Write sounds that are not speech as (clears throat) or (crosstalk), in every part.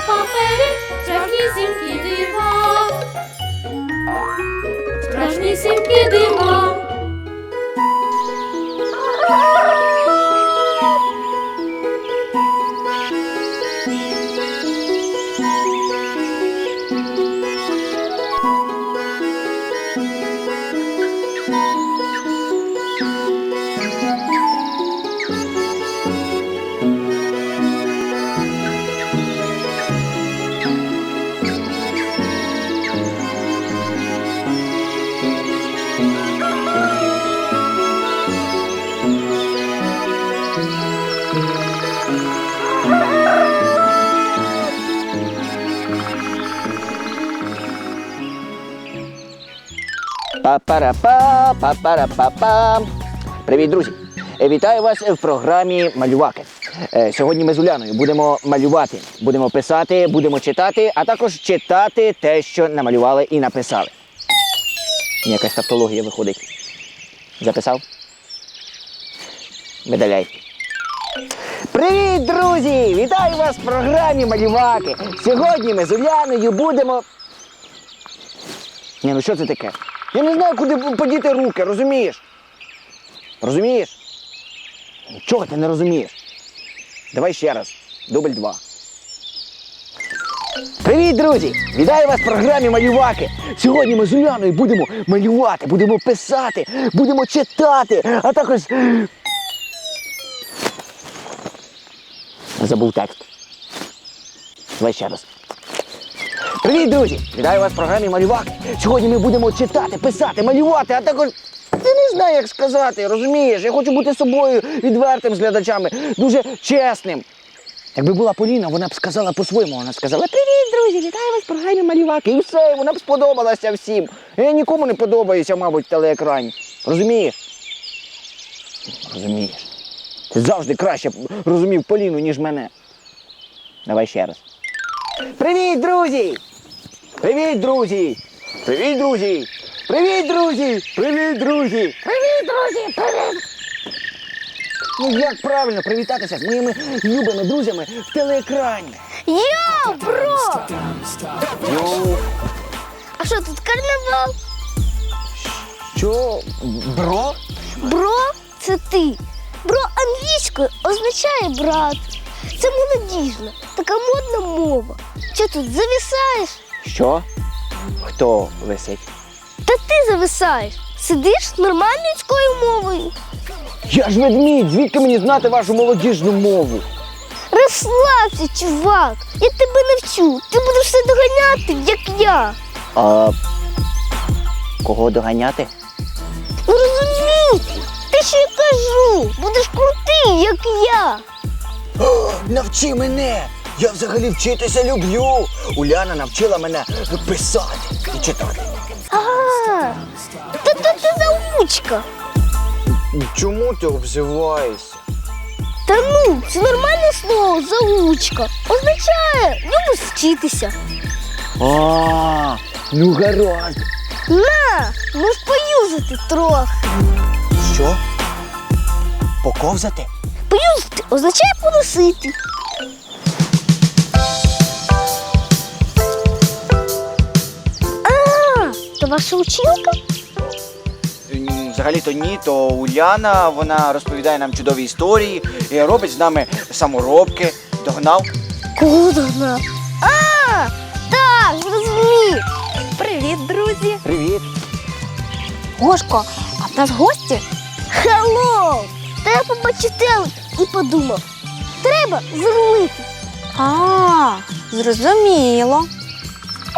на папері страшнісінькі дива. Страшнісінькі дива. Па-пара-па. Привіт, друзі! Вітаю вас в програмі Малюваки. Е, Сьогодні ми з Уляною будемо малювати, будемо писати, будемо читати, а також читати те, що намалювали і написали. Якась тавтологія виходить. Записав? Видаляй. Привіт, друзі! Вітаю вас в програмі Малюваки. Сьогодні ми з Уляною будемо. Ні, ну що це таке? Я не знаю, куди подіти руки, розумієш? Розумієш? Чого ти не розумієш? Давай ще раз. Дубль два. Привіт, друзі! Вітаю вас в програмі Малюваки. Сьогодні ми з Уляною будемо малювати, будемо писати, будемо читати, а також. Забув текст. Давай ще раз. Привіт, друзі! Вітаю вас в програмі Малюваки. Сьогодні ми будемо читати, писати, малювати, а також. Я не знаю, як сказати, розумієш? Я хочу бути собою відвертим з глядачами, дуже чесним. Якби була Поліна, вона б сказала по-своєму. Вона сказала: Привіт, друзі! Вітаю вас в програмі Малюваки. І все, вона б сподобалася всім. Я нікому не подобаюся, мабуть, в телеекрані. Розумієш? Розумієш. Ти завжди краще розумів Поліну, ніж мене. Давай ще раз. Привіт, друзі! Привіт, друзі! Привіт, друзі! Привіт, друзі! Привіт, друзі! Привіт, друзі! Привіт! Ну як правильно привітатися з моїми любими друзями в телеекрані? Йо, бро! Йоу, А що тут карнавал? що, бро? Бро це ти. Бро англійською означає брат. Це молодіжна, така модна мова. Що тут зависаєш? Що? Хто висить? Та ти зависаєш. Сидиш нормальною людською мовою. Я ж ведмідь, звідки мені знати вашу молодіжну мову? Розслабся, чувак. Я тебе навчу. Ти будеш все доганяти, як я. А кого доганяти? Ну розумієте? Те, що я кажу, будеш крутий, як я. Навчи мене! Я взагалі вчитися люблю. Уляна навчила мене писати і читати. А, та то ти заучка. Чому ти обзиваєшся? Та ну, це нормальне слово заучка. Означає любиш вчитися. А, ну гаразд. На, можеш поюзати трохи. Що? Поковзати? Поюзати означає поносити. Ваша училка? Взагалі-то ні, то Уляна, вона розповідає нам чудові історії, і робить з нами саморобки. Догнав? Кого догнав? А, так, зрозумів. Привіт, друзі! Привіт. Гошко, а в нас гості? Хеллоу! Та я побачив телек і подумав, треба зарулити. А, зрозуміло.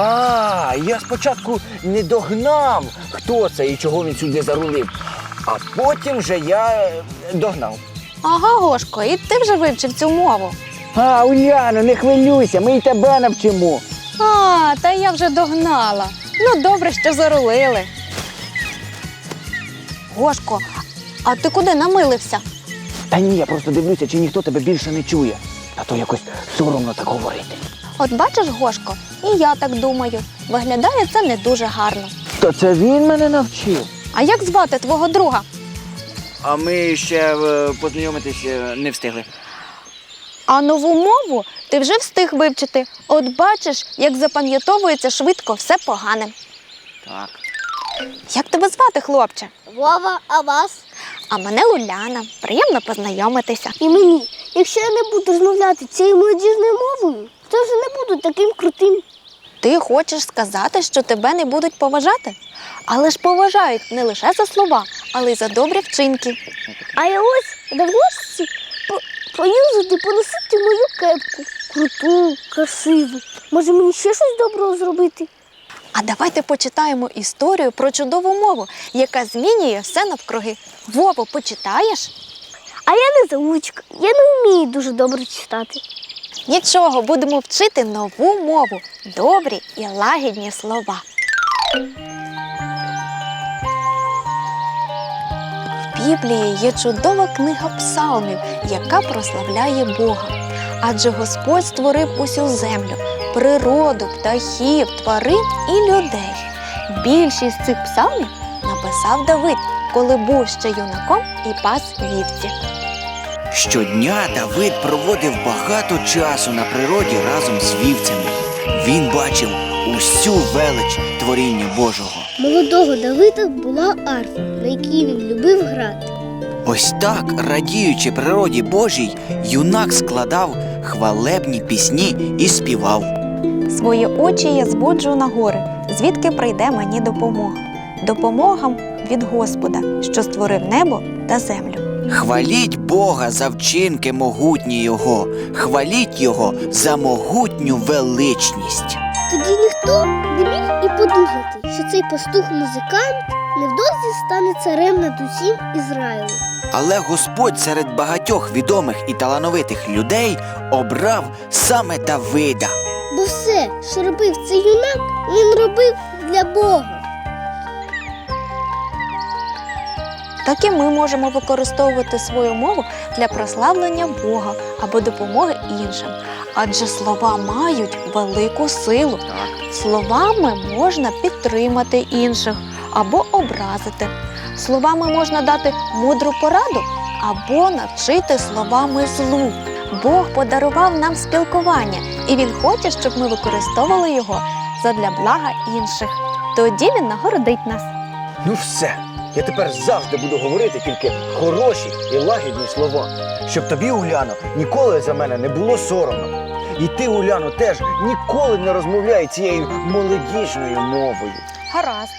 А, я спочатку не догнав, хто це і чого він сюди зарулив. А потім вже я е, догнав. Ага, Гошко, і ти вже вивчив цю мову. А, Уляно, не хвилюйся, ми й тебе навчимо. А, та я вже догнала. Ну, добре, що зарулили. Гошко, а ти куди намилився? Та ні, я просто дивлюся, чи ніхто тебе більше не чує. А то якось соромно так говорити. От бачиш, Гошко, і я так думаю. Виглядає це не дуже гарно. То це він мене навчив. А як звати твого друга? А ми ще е, познайомитися не встигли. А нову мову ти вже встиг вивчити. От бачиш, як запам'ятовується швидко все погане. Так. Як тебе звати, хлопче? Вова, а вас? А мене Уляна. Приємно познайомитися. І мені. Якщо я не буду розмовляти цією молодіжною мовою, то вже не буду таким крутим. Ти хочеш сказати, що тебе не будуть поважати? Але ж поважають не лише за слова, але й за добрі вчинки. А я ось гості поюзати, поносити мою кепку. Круту, красиву. Може мені ще щось доброго зробити? А давайте почитаємо історію про чудову мову, яка змінює все навкруги. Вово, почитаєш? А я не заучка, я не вмію дуже добре читати. Нічого, будемо вчити нову мову, добрі і лагідні слова. В Біблії є чудова книга псалмів, яка прославляє Бога. Адже Господь створив усю землю, природу, птахів, тварин і людей. Більшість цих псалмів написав Давид, коли був ще юнаком і пас вівці. Щодня Давид проводив багато часу на природі разом з вівцями. Він бачив усю велич творіння Божого. Молодого Давида була арфа, на якій він любив грати. Ось так, радіючи природі Божій, юнак складав хвалебні пісні і співав. Свої очі я зводжу на гори, звідки прийде мені допомога. Допомога від Господа, що створив небо та землю. Хваліть Бога за вчинки могутні Його, хваліть Його за могутню величність. Тоді ніхто не міг і подумати, що цей пастух-музикант невдовзі стане царем над усім Ізраїлем. Але Господь серед багатьох відомих і талановитих людей обрав саме Давида. Бо все, що робив цей юнак, він робив для Бога. Так і ми можемо використовувати свою мову для прославлення Бога або допомоги іншим. Адже слова мають велику силу. Словами можна підтримати інших або образити. Словами можна дати мудру пораду або навчити словами злу. Бог подарував нам спілкування, і Він хоче, щоб ми використовували його задля блага інших. Тоді він нагородить нас. Ну все. Я тепер завжди буду говорити тільки хороші і лагідні слова. Щоб тобі, Уляно, ніколи за мене не було соромно. І ти, Уляно, теж ніколи не розмовляй цією молодіжною мовою. Гаразд.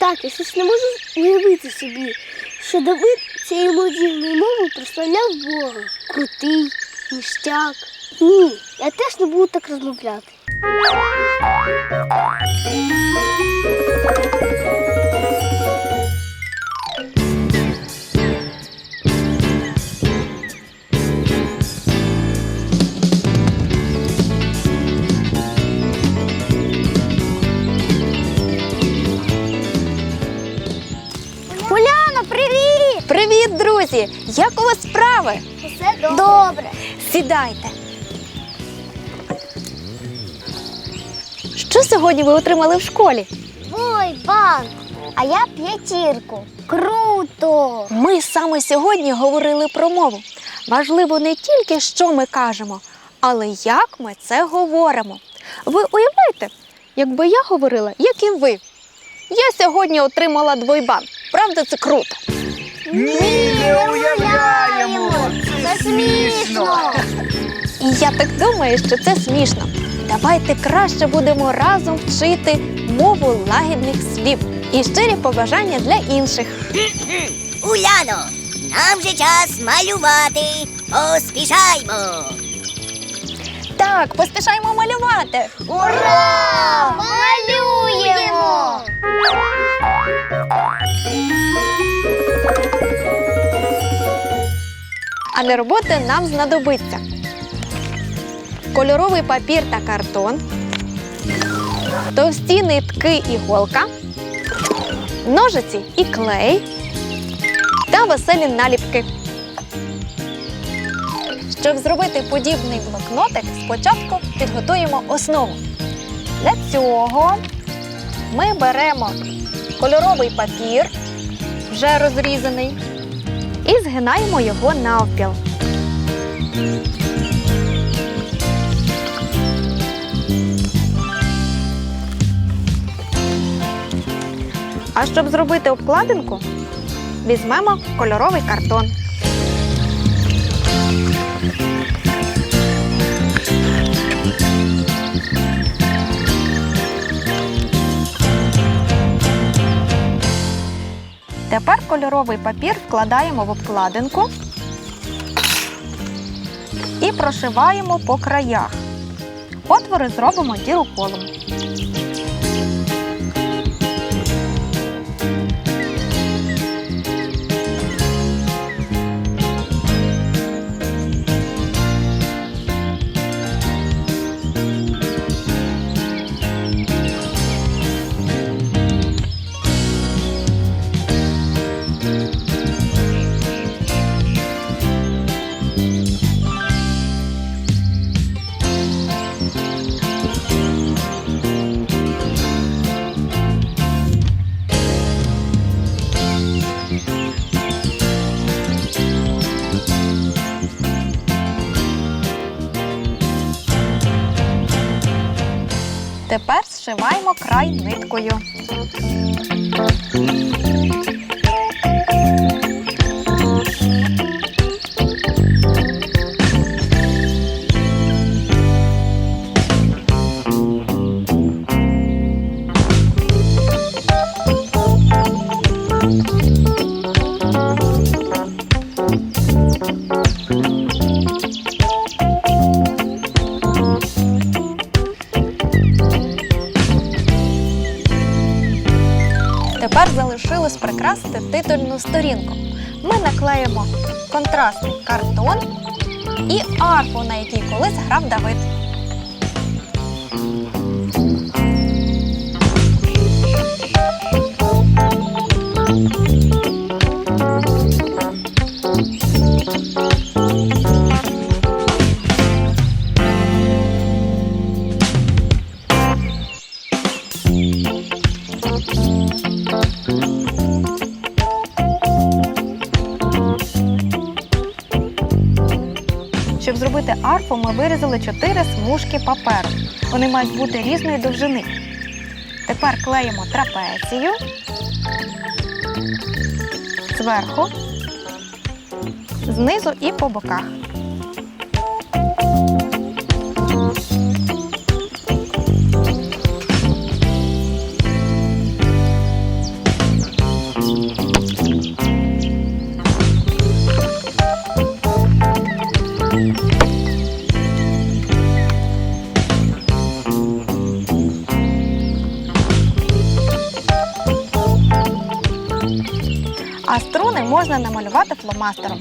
Так, я щось не можу уявити собі, що Давид цією молодіжною мовою прославляв Бога. Крутий, ніштяк. Ні, я теж не буду так розмовляти. Привіт! Друзі! Як у вас справи? Все добре. Сідайте. Що сьогодні ви отримали в школі? Ой, банк, а я п'ятірку. Круто! Ми саме сьогодні говорили про мову. Важливо не тільки, що ми кажемо, але як ми це говоримо. Ви уявляєте, якби я говорила, як і ви. Я сьогодні отримала двойбан. Правда, це круто. Ні, не уявляємо! Це смішно! І я так думаю, що це смішно. Давайте краще будемо разом вчити мову лагідних слів і щирі побажання для інших. Уляно, нам же час малювати. Поспішаймо. Так, поспішаємо малювати. Ура! Малюємо! А для роботи нам знадобиться кольоровий папір та картон, товсті нитки іголка, ножиці і клей та веселі наліпки. Щоб зробити подібний блокнотик, спочатку підготуємо основу. Для цього ми беремо кольоровий папір, вже розрізаний, і згинаємо його навпіл. А щоб зробити обкладинку, візьмемо кольоровий картон. Тепер кольоровий папір вкладаємо в обкладинку і прошиваємо по краях. Отвори зробимо діру край ниткою. Сторінку. Ми наклеїмо контрастний картон і арфу, на якій колись грав Давид. Ми вирізали чотири смужки паперу. Вони мають бути різної довжини. Тепер клеїмо трапецію зверху, знизу і по боках. Можна намалювати фломастером.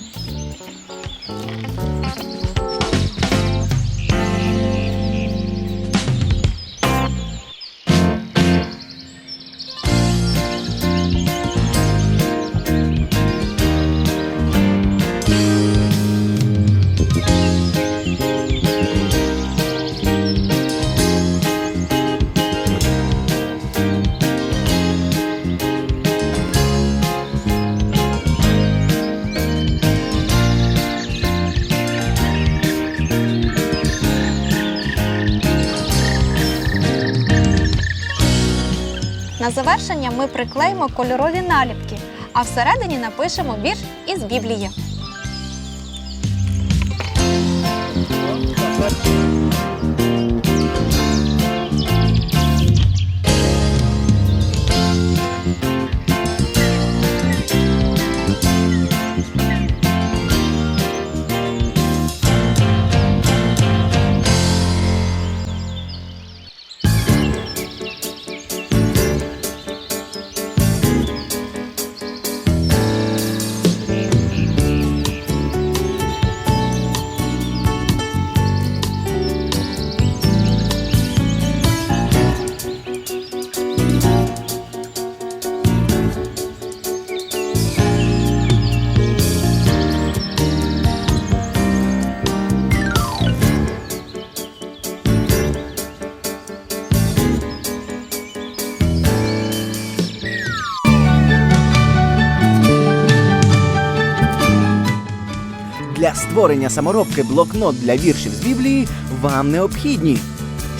Завершення ми приклеїмо кольорові наліпки, а всередині напишемо вірш із Біблії. Створення саморобки блокнот для віршів з Біблії вам необхідні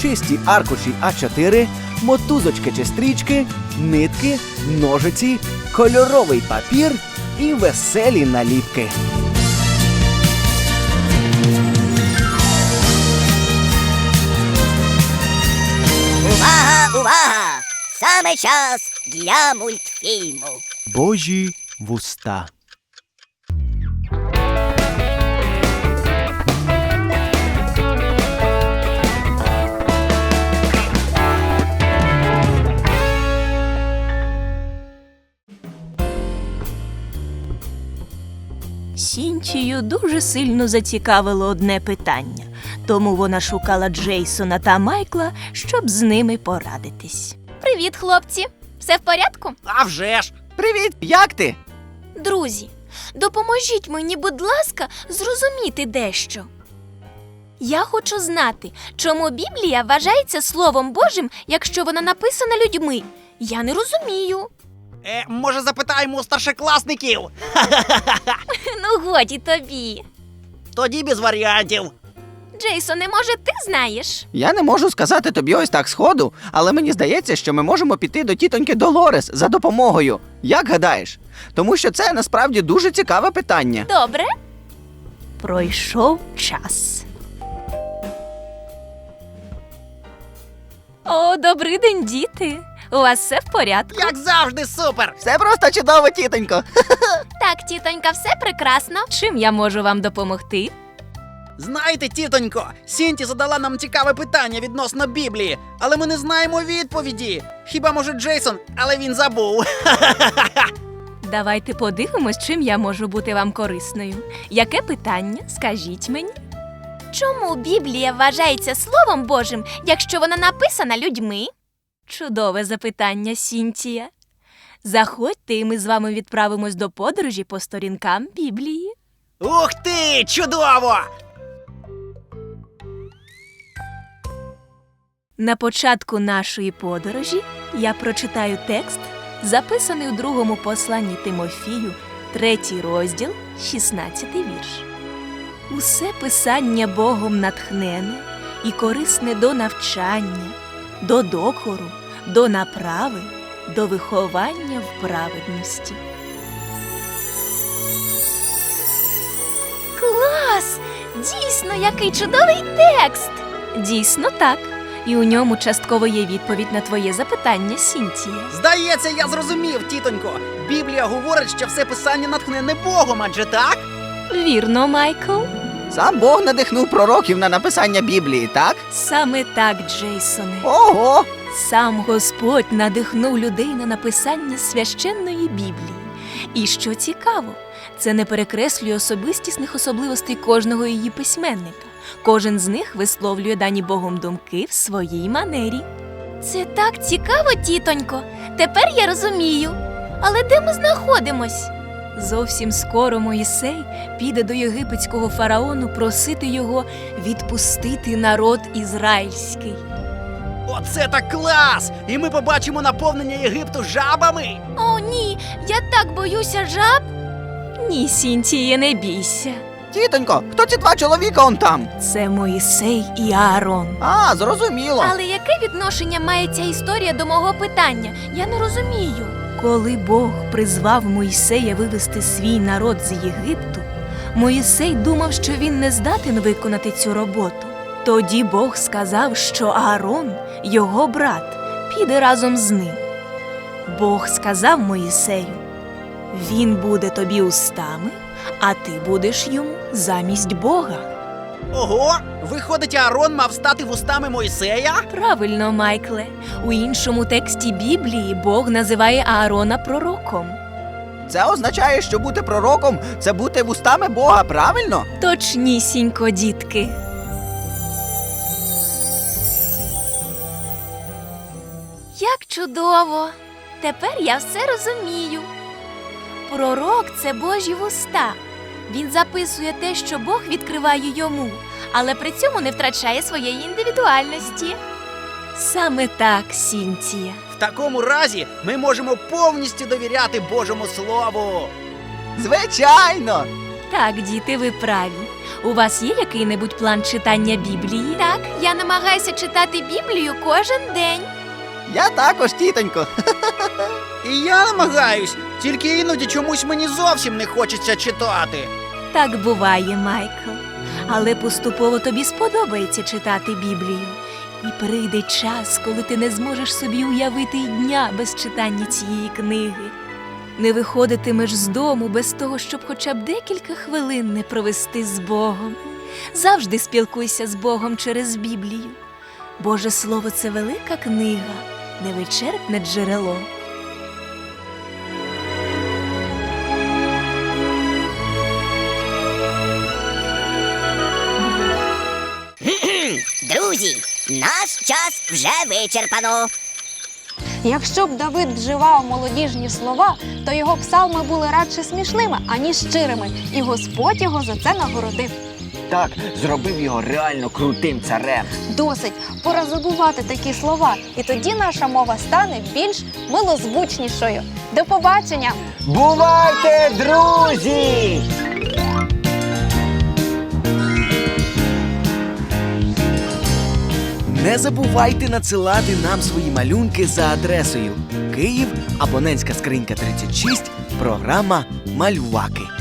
чисті аркуші А4, мотузочки чи стрічки, нитки, ножиці, кольоровий папір і веселі наліпки. Увага, увага! Саме час для мультфільму. Божі вуста. Сінчію дуже сильно зацікавило одне питання, тому вона шукала Джейсона та Майкла, щоб з ними порадитись. Привіт, хлопці! Все в порядку? А вже ж! Привіт! Як ти? Друзі, допоможіть мені, будь ласка, зрозуміти дещо. Я хочу знати, чому Біблія вважається Словом Божим, якщо вона написана людьми. Я не розумію. Е, може, запитаємо у старшокласників? (laughs) Ну, годі тобі. Тоді без варіантів. Джейсоне, може, ти знаєш? Я не можу сказати тобі ось так сходу, але мені здається, що ми можемо піти до тітоньки Долорес за допомогою. Як гадаєш? Тому що це насправді дуже цікаве питання. Добре. Пройшов час. О, добрий день, діти! У вас все в порядку? Як завжди, супер! Все просто чудово, тітонько. (laughs) Так, тітонька, все прекрасно. Чим я можу вам допомогти? Знаєте, тітонько, Сінті задала нам цікаве питання відносно Біблії, але ми не знаємо відповіді. Хіба може Джейсон, але він забув. (laughs) Давайте подивимось, чим я можу бути вам корисною. Яке питання? Скажіть мені. Чому Біблія вважається Словом Божим, якщо вона написана людьми? Чудове запитання, Сінтія. Заходьте, і ми з вами відправимось до подорожі по сторінкам Біблії. Ух ти! Чудово! На початку нашої подорожі я прочитаю текст, записаний у другому посланні Тимофію, третій розділ, 16 вірш. Усе писання Богом натхнене і корисне до навчання, до докору, до направи, до виховання в праведності. Клас! Дійсно, який чудовий текст! Дійсно так. І у ньому частково є відповідь на твоє запитання, Сінтія. Здається, я зрозумів, тітонько. Біблія говорить, що все писання натхнене Богом, адже так? Вірно, Майкл? Сам Бог надихнув пророків на написання Біблії, так? Саме так, Джейсоне. Ого! Сам Господь надихнув людей на написання священної Біблії. І що цікаво, це не перекреслює особистісних особливостей кожного її письменника. Кожен з них висловлює дані Богом думки в своїй манері. Це так цікаво, тітонько. Тепер я розумію. Але де ми знаходимось? Зовсім скоро Моїсей піде до єгипетського фараону просити його відпустити народ ізраїльський. Оце так клас! І ми побачимо наповнення Єгипту жабами. О, ні, я так боюся жаб. Ні, Сінтіє, не бійся. Тітонько, хто ці два чоловіка он там? Це Моїсей і Аарон. А, зрозуміло. Але яке відношення має ця історія до мого питання? Я не розумію. Коли Бог призвав Моїсея вивести свій народ з Єгипту, Моїсей думав, що він не здатен виконати цю роботу. Тоді Бог сказав, що Аарон, його брат, піде разом з ним. Бог сказав Моїсею: Він буде тобі устами, а ти будеш йому замість Бога. Ого! Виходить, Аарон мав стати вустами Мойсея? Правильно, Майкле. У іншому тексті Біблії Бог називає Аарона пророком. Це означає, що бути пророком це бути вустами Бога, правильно? Точнісінько, дітки. Чудово! Тепер я все розумію. Пророк це Божі вуста. Він записує те, що Бог відкриває йому, але при цьому не втрачає своєї індивідуальності. Саме так, Сінтія. В такому разі ми можемо повністю довіряти Божому Слову. Звичайно. Так, діти, ви праві. У вас є який-небудь план читання Біблії? Так, я намагаюся читати Біблію кожен день. Я також, тітонько. І я намагаюсь, тільки іноді чомусь мені зовсім не хочеться читати. Так буває, Майкл. Але поступово тобі сподобається читати Біблію. І прийде час, коли ти не зможеш собі уявити й дня без читання цієї книги. Не виходитимеш з дому без того, щоб хоча б декілька хвилин не провести з Богом. Завжди спілкуйся з Богом через Біблію. Боже Слово це велика книга, невичерпне джерело. (clears throat) Друзі, наш час вже вичерпано. Якщо б Давид вживав молодіжні слова, то його псалми були радше смішними, аніж щирими, і Господь його за це нагородив. Так, зробив його реально крутим царем. Досить, пора забувати такі слова, і тоді наша мова стане більш милозвучнішою. До побачення! Бувайте, друзі! Не забувайте надсилати нам свої малюнки за адресою Київ, абонентська скринька 36, програма Малюваки.